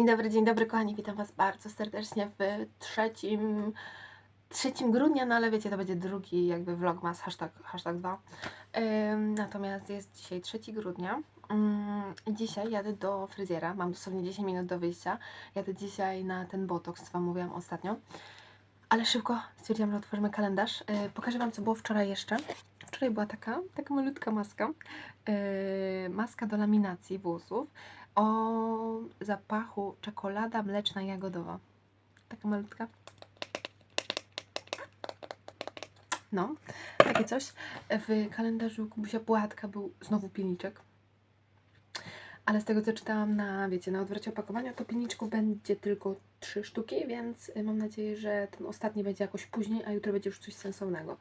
Dzień dobry, dzień dobry kochani, witam Was bardzo serdecznie w trzecim, trzecim grudnia, no ale wiecie, to będzie drugi jakby vlogmas, hashtag, hashtag 2. Ym, natomiast jest dzisiaj 3 grudnia Ym, i dzisiaj jadę do fryzjera, mam dosłownie 10 minut do wyjścia. Jadę dzisiaj na ten botox, co Wam mówiłam ostatnio. Ale szybko stwierdziłam, że otworzymy kalendarz. Yy, pokażę Wam, co było wczoraj jeszcze. Wczoraj była taka, taka malutka maska. Yy, maska do laminacji włosów o zapachu czekolada mleczna jagodowa. Taka malutka. No, takie coś. W kalendarzu Kubusia Płatka był znowu pilniczek. Ale z tego co czytałam na, wiecie, na odwrocie opakowania, to pilniczków będzie tylko trzy sztuki, więc y, mam nadzieję, że ten ostatni będzie jakoś później, a jutro będzie już coś sensownego.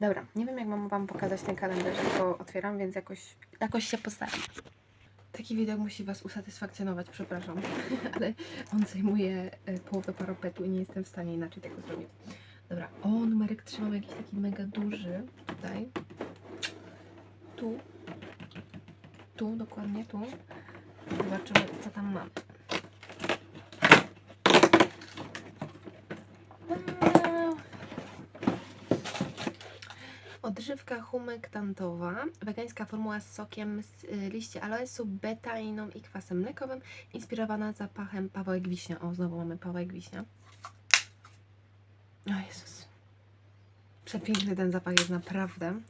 Dobra, nie wiem jak mam Wam pokazać ten kalendarz, go otwieram, więc jakoś, jakoś się postaram. Taki widok musi Was usatysfakcjonować, przepraszam, ale on zajmuje e, połowę parapetu i nie jestem w stanie inaczej tego zrobić. Dobra, o, numerek 3 mam jakiś taki mega duży, tutaj, tu, tu, dokładnie tu. Zobaczymy, co tam mamy. Odżywka humektantowa, wegańska formuła z sokiem z y, liści aloesu, betainą i kwasem mlekowym, inspirowana zapachem pawełek wiśnia. O, znowu mamy pawełek wiśnia. O Jezus. Przepiękny ten zapach jest naprawdę.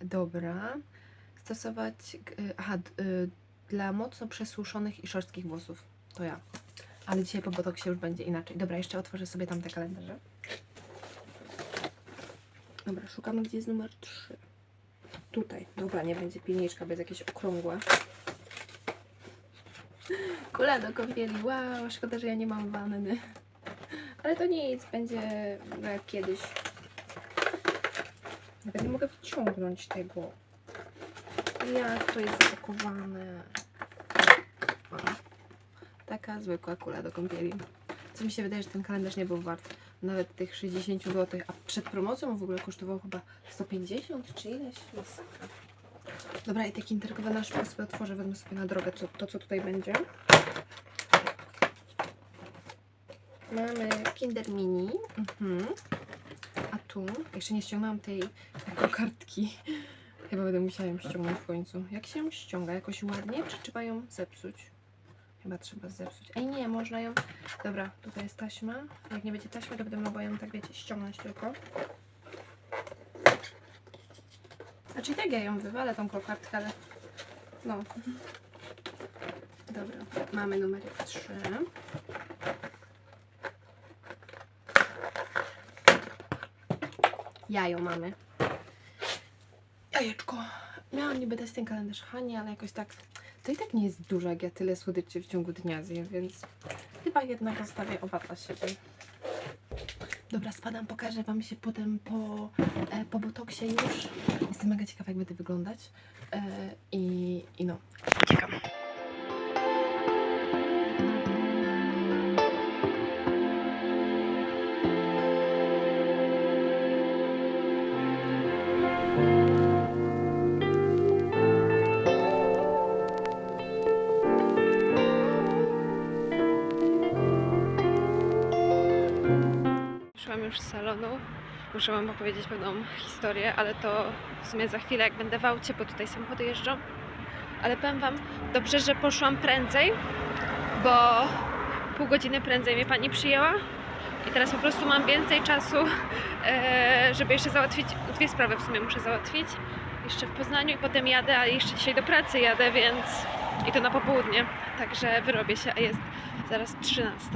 Dobra. Stosować, y, aha, y, dla mocno przesuszonych i szorstkich włosów. To ja. Ale dzisiaj po botoksie już będzie inaczej. Dobra, jeszcze otworzę sobie tamte kalendarze. Dobra, szukamy gdzie jest numer 3. Tutaj. Dobra, nie będzie pilniczka, bez jakieś okrągłe. Kula do kąpieli. Wow, szkoda, że ja nie mam wanny. Ale to nic, będzie jak kiedyś. Nawet nie mogę wyciągnąć tego. Jak to jest zapakowane? O, taka zwykła kula do kąpieli. Co mi się wydaje, że ten kalendarz nie był wart nawet tych 60 zł, a przed promocją w ogóle kosztował chyba 150 czy ileś. Masakra. Dobra, i taki interkowy nasz sobie otworzę, wezmę sobie na drogę co, to, co tutaj będzie. Mamy Kinder Mini. Mhm. A tu, jeszcze nie ściągnęłam tej kartki. Chyba będę musiała ją ściągnąć w końcu. Jak się ściąga? Jakoś ładnie, czy trzeba ją zepsuć? Chyba trzeba zepsuć. Ej, nie, można ją... Dobra, tutaj jest taśma. Jak nie będzie taśmy, to będę mogła ją, tak wiecie, ściągnąć tylko. Znaczy tak ja ją wywalę, tą kokardkę, ale... No. Dobra, mamy numer 3. Jajo mamy. Jajeczko. Miałam niby dać ten kalendarz Hani, ale jakoś tak... To i tak nie jest dużo, jak ja tyle słodyczy w ciągu dnia zjem, więc chyba jednak zostawię oba dla siebie. Dobra, spadam, pokażę Wam się potem po, e, po botoksie już. Jestem mega ciekawa, jak będę wyglądać. E, i, I no, uciekam. Wyszłam już z salonu. Muszę Wam opowiedzieć pewną historię, ale to w sumie za chwilę, jak będę w aucie, bo tutaj samochody jeżdżą. Ale powiem Wam, dobrze, że poszłam prędzej, bo pół godziny prędzej mnie Pani przyjęła i teraz po prostu mam więcej czasu, e, żeby jeszcze załatwić, dwie sprawy w sumie muszę załatwić. Jeszcze w Poznaniu i potem jadę, a jeszcze dzisiaj do pracy jadę, więc i to na popołudnie. Także wyrobię się, a jest zaraz 13.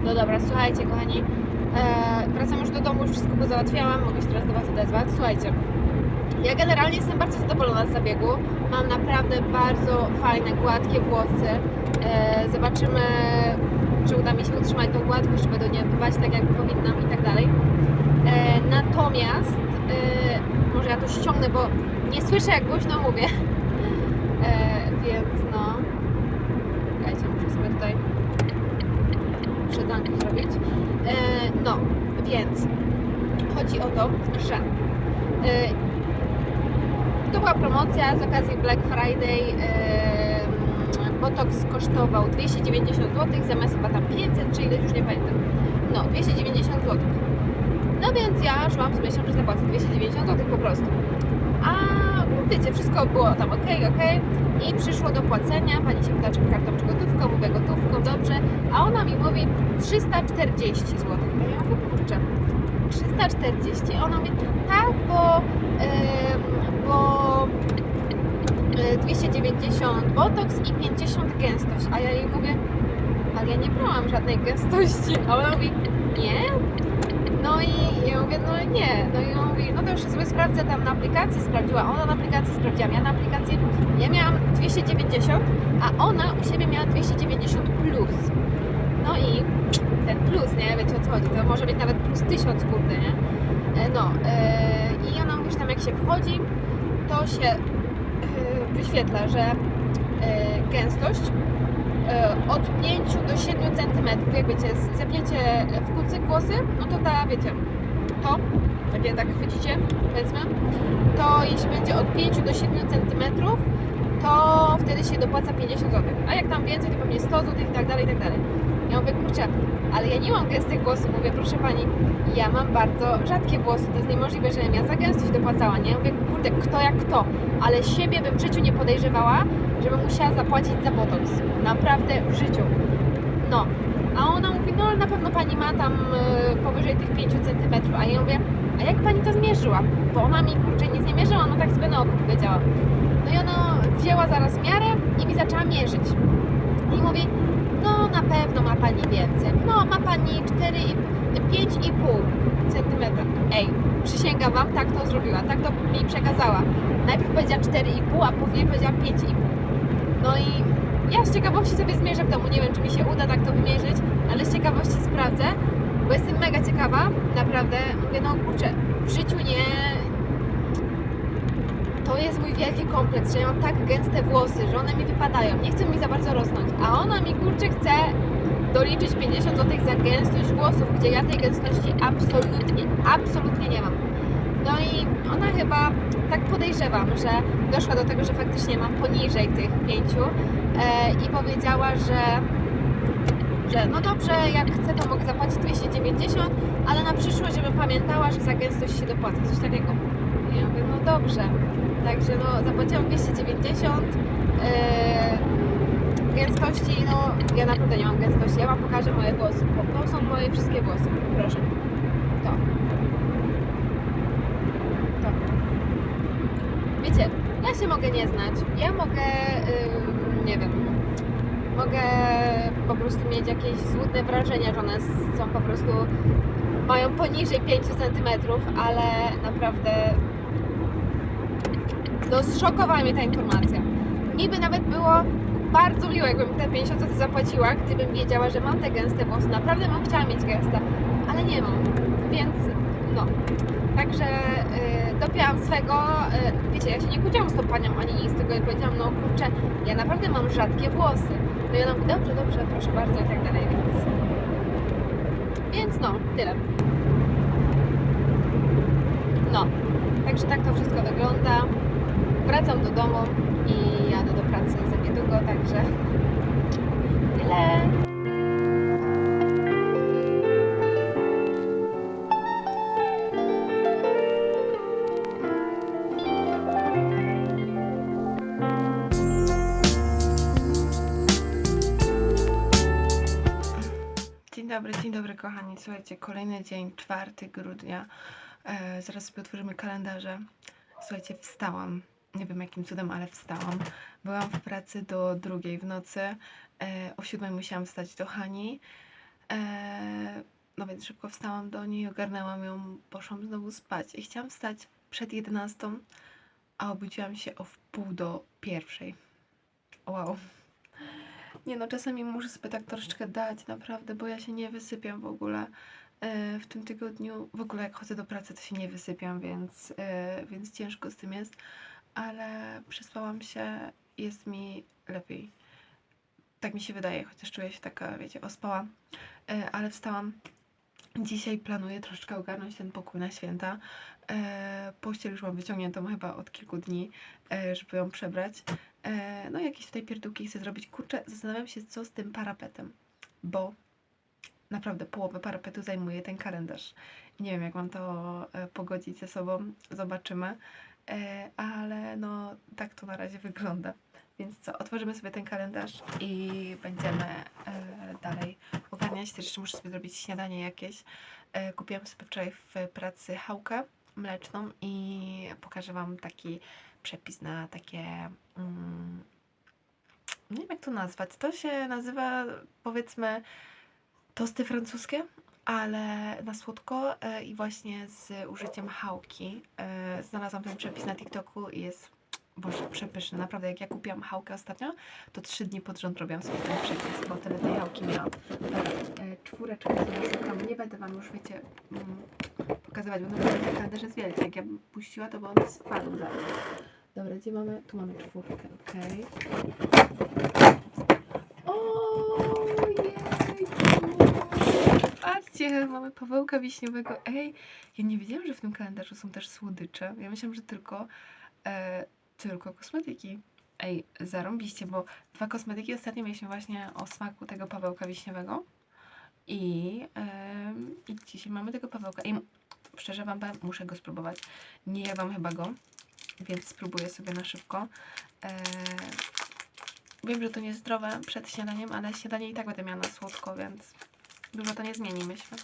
No dobra, słuchajcie kochani, e, wracam już do domu, już wszystko pozałatwiałam, mogę się teraz do Was odezwać. Słuchajcie, ja generalnie jestem bardzo zadowolona z zabiegu. Mam naprawdę bardzo fajne, gładkie włosy. E, zobaczymy, czy uda mi się utrzymać tą gładkość, czy będą nie odbywać tak, jak powinnam i tak dalej. E, natomiast, może ja to ściągnę, bo nie słyszę, jak głośno mówię. Więc no, czekajcie, muszę sobie tutaj przedankę zrobić. E, no, więc chodzi o to, że e, to była promocja z okazji Black Friday. E, botoks kosztował 290 zł, zamiast chyba tam 500 czy ileś, już nie pamiętam. No, 290 zł. No więc ja szłam z myślą, że zapłacę 290 zł po prostu. A wiecie, wszystko było tam ok, ok. I przyszło do płacenia. Pani się pyta, czy kartą, czy gotówką. Mówię gotówką, dobrze. A ona mi mówi 340 zł. Ja mówię, kurczę, 340. Ona mówi, tak, bo, em, bo e, 290 botoks i 50 gęstość. A ja jej mówię, ale ja nie brałam żadnej gęstości. A ona mówi, nie? No i ja mówię, no nie. No i on mówi, no to już sobie sprawdzę tam na aplikacji. Sprawdziła ona na aplikacji, sprawdziłam ja na aplikacji. Ja miałam 290, a ona u siebie miała 290 plus. No i ten plus, nie? Wiecie o co chodzi? To może być nawet plus 1000, kurde, nie? E, No e, i ona mówi, że tam jak się wchodzi, to się e, wyświetla, że e, gęstość od 5 do 7 cm. Jak wiecie, zepniecie w kucyk włosy, no to ta, wiecie, to, takie tak chwycicie, powiedzmy, to jeśli będzie od 5 do 7 cm, to wtedy się dopłaca 50 zł. A jak tam więcej, to pewnie 100 zł i tak dalej, i tak dalej. Ja mówię, kurczę, ale ja nie mam gęstych włosów. Mówię, proszę pani, ja mam bardzo rzadkie włosy. To jest niemożliwe, żebym ja za gęstość dopłacała, nie? Mówię, kurde, kto jak kto. Ale siebie bym w życiu nie podejrzewała, żebym musiała zapłacić za botoks. Naprawdę w życiu. No. A ona mówi, no na pewno pani ma tam e, powyżej tych 5 cm. A ja mówię, a jak pani to zmierzyła? Bo ona mi kurczę nic nie mierzyła, ona tak sobie na oko powiedziała. No i ona wzięła zaraz miarę i mi zaczęła mierzyć. I mówi, no na pewno ma pani więcej. No ma pani 4, i- 5,5 cm. Ej, przysięgam wam, tak to zrobiła, tak to mi przekazała. Najpierw powiedziała 4,5, a później powiedziała 5,5. No i ja z ciekawości sobie zmierzę w domu. Nie wiem, czy mi się uda tak to wymierzyć, ale z ciekawości sprawdzę, bo jestem mega ciekawa, naprawdę. Mówię, no kurczę, w życiu nie. To jest mój wielki kompleks, że ja mam tak gęste włosy, że one mi wypadają. Nie chcą mi za bardzo rosnąć, a ona mi kurczę chce doliczyć 50 zł za gęstość włosów, gdzie ja tej gęstości absolutnie, absolutnie nie mam. No i ona chyba, tak podejrzewam, że doszła do tego, że faktycznie mam poniżej tych pięciu e, i powiedziała, że, że no dobrze, jak chcę, to mogę zapłacić 290, ale na przyszłość, żebym pamiętała, że za gęstość się dopłaca, coś takiego. I ja mówię, no dobrze. Także no, zapłaciłam 290. E, gęstości, no ja naprawdę nie mam gęstości. Ja Wam pokażę moje włosy. bo To są moje wszystkie włosy. Proszę. To. To. Wiecie, ja się mogę nie znać. Ja mogę, ym, nie wiem, mogę po prostu mieć jakieś złudne wrażenia, że one są po prostu, mają poniżej 5 cm, ale naprawdę no zszokowała mnie ta informacja. Mi by nawet było bardzo miło, jakbym te 50 zł zapłaciła, gdybym wiedziała, że mam te gęste włosy. Naprawdę bym chciała mieć gęste, ale nie mam. Więc no. Także yy, dopięłam swego. Yy, wiecie, ja się nie kłóciłam z tą panią ani nic, tylko jej powiedziałam, no kurczę, ja naprawdę mam rzadkie włosy. No i ona mówi, dobrze, dobrze, proszę bardzo i tak dalej, więc... Więc no, tyle. No, także tak to wszystko wygląda. Wracam do domu i jadę do pracy za niedługo, także tyle. Dzień dobry, kochani. Słuchajcie, kolejny dzień, 4 grudnia. E, zaraz sobie otworzymy kalendarze. Słuchajcie, wstałam. Nie wiem jakim cudem, ale wstałam. Byłam w pracy do drugiej w nocy. E, o siódmej musiałam wstać do Hani. E, no więc szybko wstałam do niej, ogarnęłam ją, poszłam znowu spać. I chciałam wstać przed 11, a obudziłam się o wpół do pierwszej. Wow. Nie no, czasami muszę sobie tak troszeczkę dać, naprawdę, bo ja się nie wysypiam w ogóle. E, W tym tygodniu, w ogóle jak chodzę do pracy, to się nie wysypiam, więc, e, więc ciężko z tym jest, ale przespałam się, jest mi lepiej. Tak mi się wydaje, chociaż czuję się taka, wiecie, ospała, E, ale wstałam. Dzisiaj planuję troszeczkę ogarnąć ten pokój na święta. E, Pościel już mam wyciągniętą chyba od kilku dni, e, żeby ją przebrać. No jakieś tutaj pierdółki chcę zrobić. Kurczę, zastanawiam się, co z tym parapetem, bo naprawdę połowę parapetu zajmuje ten kalendarz. Nie wiem, jak mam to pogodzić ze sobą, zobaczymy. E, ale no tak to na razie wygląda. Więc co, otworzymy sobie ten kalendarz i będziemy e, dalej ogarniać. Też jeszcze muszę sobie zrobić śniadanie jakieś. E, kupiłam sobie wczoraj w pracy chałkę mleczną i pokażę Wam taki przepis na takie. Mm, nie wiem jak to nazwać. To się nazywa powiedzmy tosty francuskie, ale na słodko e, i właśnie z użyciem chałki. E, Znalazłam ten przepis na TikToku i jest Boże, przepyszny. Naprawdę, jak ja kupiłam chałkę ostatnio, to trzy dni pod rząd robiłam sobie ten przepis, bo tyle tej chałki miałam. Dobra, e, czwóreczkę sobie szukam. Nie będę Wam już, wiecie, mm, pokazywać, bo naprawdę kalendarz jest wielki. Jak ja bym puściła, to by on spadł zaraz. Dobra, gdzie mamy? Tu mamy czwórkę, okej. Patrzcie, mamy Pawełka Wiśniowego. Ej, ja nie wiedziałam, że w tym kalendarzu są też słodycze. Ja myślałam, że tylko, e, tylko kosmetyki. Ej, zarąbiście, bo dwa kosmetyki ostatnio mieliśmy właśnie o smaku tego Pawełka Wiśniowego. I, em, i dzisiaj mamy tego Pawełka. I szczerze Wam powiem, muszę go spróbować. Nie jadłam chyba go, więc spróbuję sobie na szybko. E, wiem, że to niezdrowe przed śniadaniem, ale śniadanie i tak będę miała na słodko, więc dużo to nie zmieni, myślę.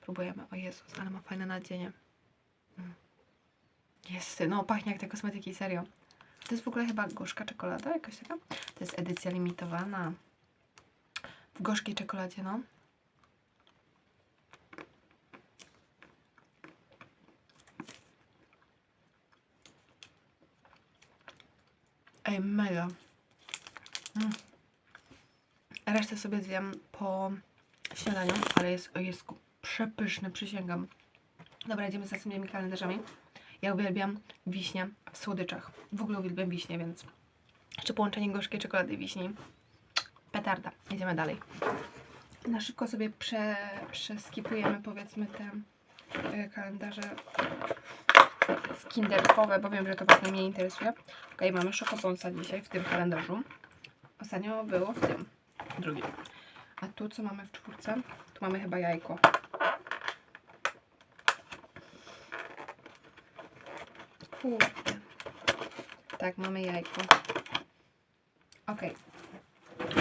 Próbujemy. O Jezus, ale ma fajne nadzienie. Mm. Jest, no pachnie jak te kosmetyki, serio. To jest w ogóle chyba gorzka czekolada, jakaś taka? To jest edycja limitowana. W gorzkiej czekoladzie, no. Ej, mega. Mm. Resztę sobie zjem po śniadaniu, ale jest, jest przepyszny, przysięgam. Dobra, idziemy z następnymi kalendarzami. Ja uwielbiam wiśnie w słodyczach. W ogóle uwielbiam wiśnie, więc jeszcze połączenie gorzkiej czekolady i wiśni. Petarda. Jedziemy dalej. Na szybko sobie prze, przeskipujemy powiedzmy te y, kalendarze kinderkowe, bo wiem, że to Was mnie interesuje. Okej, mamy szokobonsa dzisiaj w tym kalendarzu. Ostatnio było w tym drugim. A tu co mamy w czwórce? Tu mamy chyba jajko. Kurde. Tak, mamy jajko. Ok.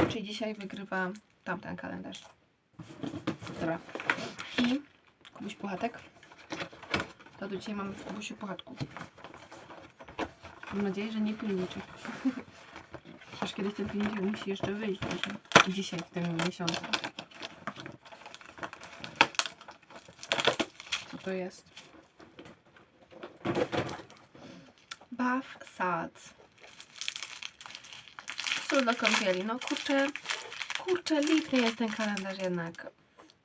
Czyli dzisiaj wygrywa tamten kalendarz. Dobra. I Kubuś Puchatek. To do dzisiaj mamy w Kubusiu Puchatku. Mam nadzieję, że nie pilniczy. Aż kiedyś ten pilniczek musi jeszcze wyjść. Dzisiaj w tym miesiącu. Co to jest? Bath Salts. Sól do kąpieli. No kurczę, kurczę, lipny jest ten kalendarz jednak.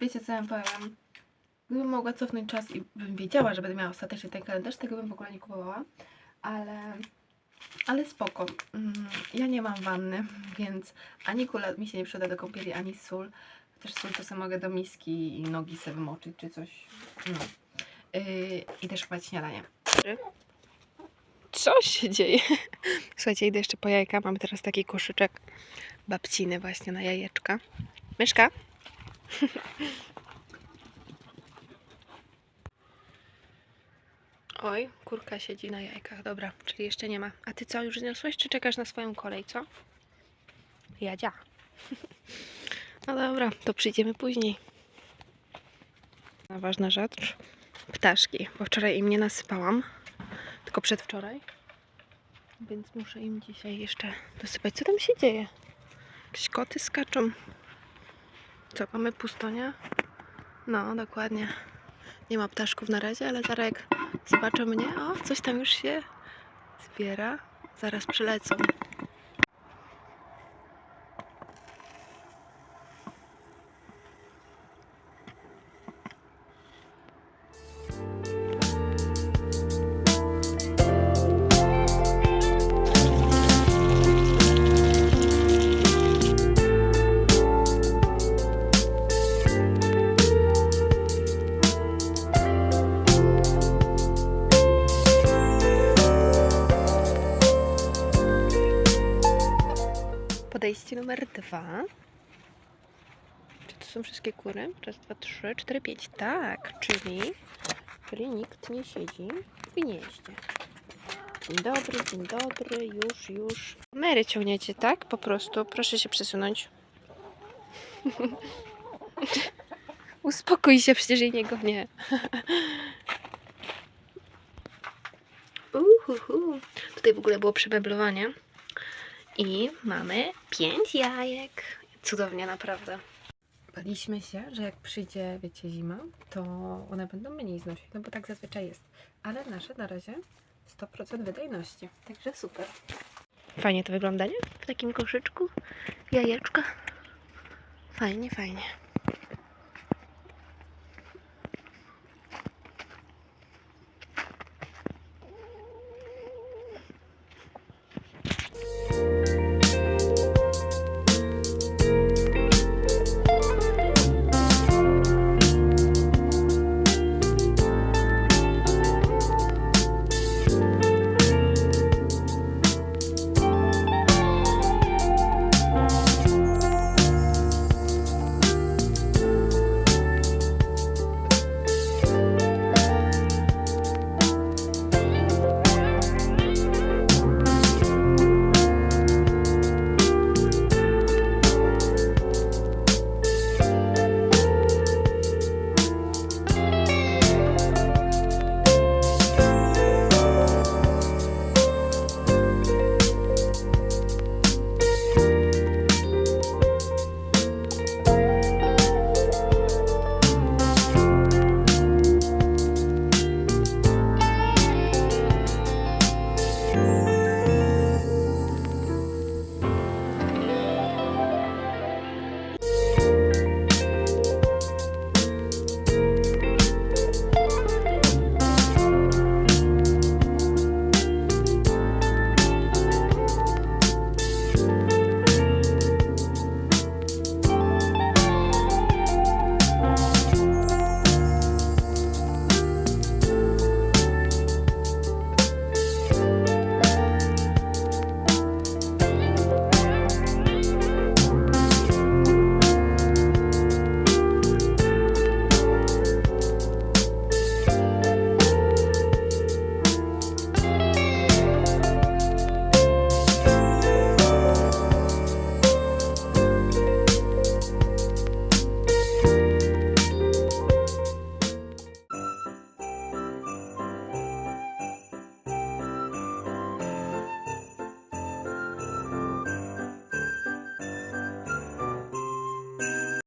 Wiecie co ja powiem? Gdybym mogła cofnąć czas i bym wiedziała, że będę miała ostatecznie ten kalendarz, tego bym w ogóle nie kupowała. Ale, ale spoko. Mm, Ja nie mam wanny, więc ani kula mi się nie przyda do kąpieli, ani sól. Też sól to sobie mogę do miski i nogi sobie wymoczyć, czy coś. No. Yy, I też chyba śniadanie. Co się dzieje? Słuchajcie, idę jeszcze po jajka. Mam teraz taki koszyczek babciny właśnie na jajeczka. Myszka? Oj, kurka siedzi na jajkach. Dobra, czyli jeszcze nie ma. A ty co, już zniosłeś, czy czekasz na swoją kolej, co? Jadzia. No dobra, to przyjdziemy później. Ważna rzecz. Ptaszki, bo wczoraj im nie nasypałam tylko przedwczoraj. Więc muszę im dzisiaj jeszcze dosypać. Co tam się dzieje? Jakieś koty skaczą. Co, mamy pustonia? No, dokładnie. Nie ma ptaszków na razie, ale zaraz jak mnie, o, coś tam już się zbiera. Zaraz przylecą. Dwa. Czy to są wszystkie kury? Raz, dwa, trzy, cztery, pięć. Tak, czyli, czyli nikt nie siedzi w gnieździe. Dzień dobry, dzień dobry, już, już. Mary ciągniecie, tak? Po prostu. Proszę się przesunąć. Uspokój się, przecież jej nie gonię. Uhuhu. Tutaj w ogóle było przemeblowanie. I mamy pięć jajek. Cudownie, naprawdę. Baliśmy się, że jak przyjdzie, wiecie, zima, to one będą mniej znosić, no bo tak zazwyczaj jest. Ale nasze na razie 100% wydajności, także super. Fajnie to wygląda, nie? W takim koszyczku. Jajeczka. Fajnie, fajnie.